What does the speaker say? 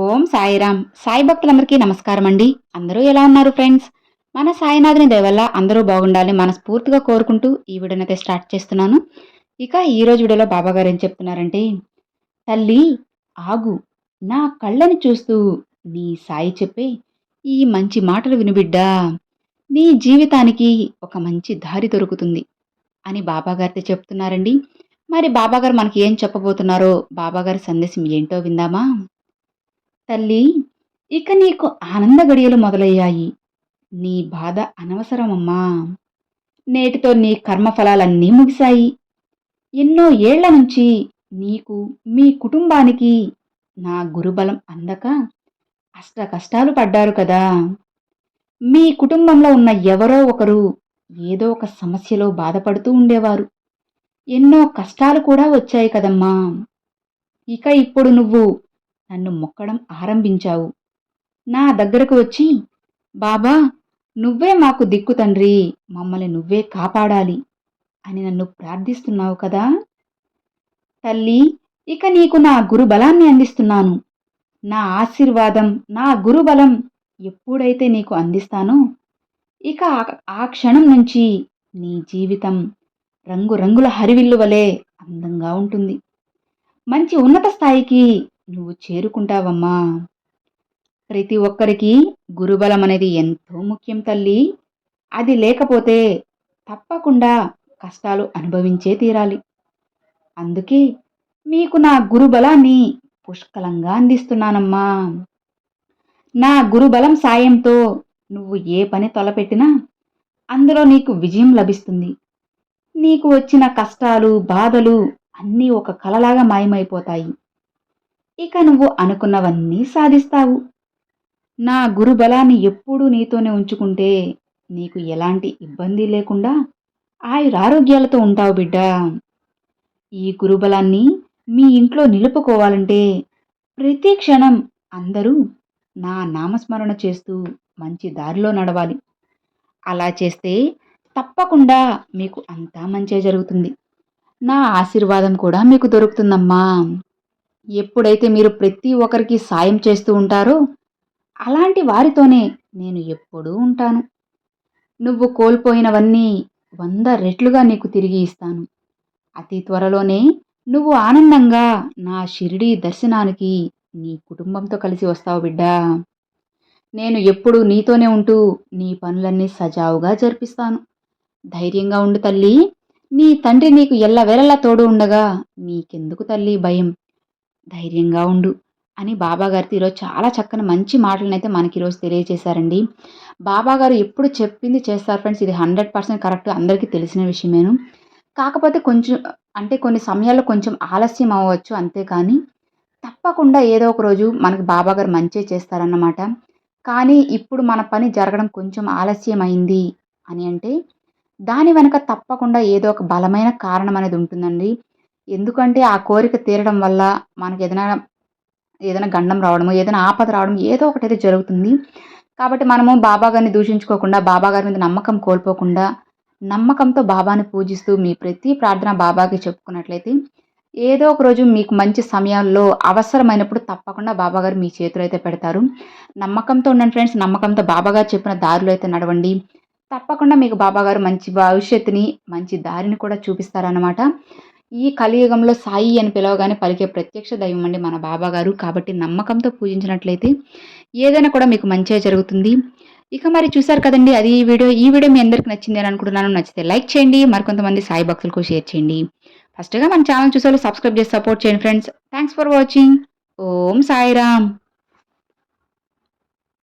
ఓం సాయిరామ్. సాయి భక్తులందరికీ నమస్కారం అండి అందరూ ఎలా ఉన్నారు ఫ్రెండ్స్? మన సాయినాథుని దయవల్ల అందరూ బాగుండాలని మనస్ఫూర్తిగా కోరుకుంటూ ఈ వీడియోనైతే స్టార్ట్ చేస్తున్నాను. ఇక ఈరోజు వీడియోలో బాబా గారు ఏం చెప్తున్నారంటే తల్లి ఆగు. నా కళ్ళని చూస్తూ నీ సాయి చెప్పే ఈ మంచి మాటలు వినుబిడ్డా నీ జీవితానికి ఒక మంచి దారి దొరుకుతుంది అని బాబాగారితో చెప్తున్నారండి. మరి బాబాగారు మనకి ఏం చెప్పబోతున్నారో బాబాగారి సందేశం ఏంటో విందామా? తల్లి ఇక నీకు ఆనంద గడియలు మొదలయ్యాయి. నీ బాధ అనవసరమమ్మా. నేటితో నీ కర్మఫలాలన్నీ ముగిశాయి. ఎన్నో ఏళ్ళ నుంచి నీకు మీ కుటుంబానికి నా గురుబలం అందక అష్ట కష్టాలు పడ్డారు కదా. మీ కుటుంబంలో ఉన్న ఎవరో ఒకరు ఏదో ఒక సమస్యలో బాధపడుతూ ఉండేవారు. ఎన్నో కష్టాలు కూడా వచ్చాయి కదమ్మా. ఇక ఇప్పుడు నువ్వు నన్ను మొక్కడం ఆరంభించావు. నా దగ్గరకు వచ్చి బాబా నువ్వే మాకు దిక్కు తండ్రి మమ్మల్ని నువ్వే కాపాడాలి అని నన్ను ప్రార్థిస్తున్నావు కదా? తల్లి ఇక నీకు నా గురుబలాన్ని అందిస్తున్నాను. నా ఆశీర్వాదం నా గురుబలం ఎప్పుడైతే నీకు అందిస్తానో ఇక ఆ- క్షణం నుంచి నీ జీవితం రంగురంగుల హరివిల్లు వలె అందంగా ఉంటుంది. మంచి ఉన్నత స్థాయికి నువ్వు చేరుకుంటావమ్మా. ప్రతి ఒక్కరికి గురుబలం అనేది ఎంతో ముఖ్యం తల్లి. అది లేకపోతే తప్పకుండా కష్టాలు అనుభవించే తీరాలి. అందుకే మీకు నా గురుబలాన్ని పుష్కలంగా అందిస్తున్నానమ్మా. నా గురుబలం సాయంతో నువ్వు ఏ పని తలపెట్టినా అందులో నీకు విజయం లభిస్తుంది. నీకు వచ్చిన కష్టాలు బాధలు అన్నీ ఒక కలలాగా మాయమైపోతాయి. ఇక నువ్వు అనుకున్నవన్నీ సాధిస్తావు. నా గురుబలాన్ని ఎప్పుడూ నీతోనే ఉంచుకుంటే నీకు ఎలాంటి ఇబ్బంది లేకుండా ఆయురారోగ్యాలతో ఉంటావు బిడ్డా. ఈ గురుబలాన్ని మీ ఇంట్లో నిలుపుకోవాలంటే ప్రతి క్షణం అందరూ నా నామస్మరణ చేస్తూ మంచి దారిలో నడవాలి. అలా చేస్తే తప్పకుండా మీకు అంతా మంచే జరుగుతుంది. నా ఆశీర్వాదం కూడా మీకు దొరుకుతుందమ్మా. ఎప్పుడైతే మీరు ప్రతి ఒక్కరికి సాయం చేస్తూ ఉంటారో అలాంటి వారితోనే నేను ఎప్పుడూ ఉంటాను. నువ్వు కోల్పోయినవన్నీ వంద రెట్లుగా నీకు తిరిగి ఇస్తాను. అతి త్వరలోనే నువ్వు ఆనందంగా నా షిరిడి దర్శనానికి నీ కుటుంబంతో కలిసి వస్తావు బిడ్డా. నేను ఎప్పుడూ నీతోనే ఉంటూ నీ పనులన్నీ సజావుగా జరిపిస్తాను. ధైర్యంగా ఉండు తల్లి. నీ తండ్రి నీకు ఎల్లవేళలా తోడు ఉండగా నీకెందుకు తల్లి భయం? ధైర్యంగా ఉండు అని బాబాగారితో ఈరోజు చాలా చక్కని మంచి మాటలనైతే అయితే మనకి ఈరోజు తెలియజేశారండి బాబాగారు ఎప్పుడు చెప్పింది చేస్తారు ఫ్రెండ్స్ ఇది హండ్రెడ్ పర్సెంట్ కరెక్ట్ అందరికీ తెలిసిన విషయమేను. కాకపోతే కొంచెం అంటే కొన్ని సమయాల్లో కొంచెం ఆలస్యం అవ్వచ్చు అంతేకాని తప్పకుండా ఏదో ఒక రోజు మనకి బాబాగారు మంచే చేస్తారన్నమాట. కానీ ఇప్పుడు మన పని జరగడం కొంచెం ఆలస్యం అయింది అని అంటే దాని వెనక తప్పకుండా ఏదో ఒక బలమైన కారణం అనేది ఉంటుందండి. ఎందుకంటే ఆ కోరిక తీరడం వల్ల మనకి ఏదైనా ఏదైనా గండం రావడము ఏదైనా ఆపద రావడం ఏదో ఒకటి అయితే జరుగుతుంది. కాబట్టి మనము బాబా గారిని దూషించుకోకుండా బాబా గారి మీద నమ్మకం కోల్పోకుండా నమ్మకంతో బాబాని పూజిస్తూ మీ ప్రతి ప్రార్థన బాబాకి చెప్పుకున్నట్లయితే ఏదో ఒక రోజు మీకు మంచి సమయాల్లో అవసరమైనప్పుడు తప్పకుండా బాబాగారు మీ చేతులు అయితే పెడతారు. నమ్మకంతో ఉండండి ఫ్రెండ్స్ నమ్మకంతో బాబాగారు చెప్పిన దారిలో అయితే నడవండి. తప్పకుండా మీకు బాబాగారు మంచి భవిష్యత్తుని మంచి దారిని కూడా చూపిస్తారన్నమాట. ఈ కలియుగంలో సాయి అని పిలవగానే పలికే ప్రత్యక్ష దైవం అండి మన బాబా గారు. కాబట్టి నమ్మకంతో పూజించినట్లయితే ఏదైనా కూడా మీకు మంచిగా జరుగుతుంది. ఇక మరి చూసారు కదండి అది ఈ వీడియో ఈ వీడియో మీ అందరికి నచ్చింది అని అనుకుంటున్నాను. నచ్చితే లైక్ చేయండి మరికొంతమంది సాయి భక్తులకు షేర్ చేయండి. ఫస్ట్గా మన ఛానల్ చూసే సబ్స్క్రైబ్ చేసి సపోర్ట్ చేయండి friends. Thanks for watching. Om Sairam.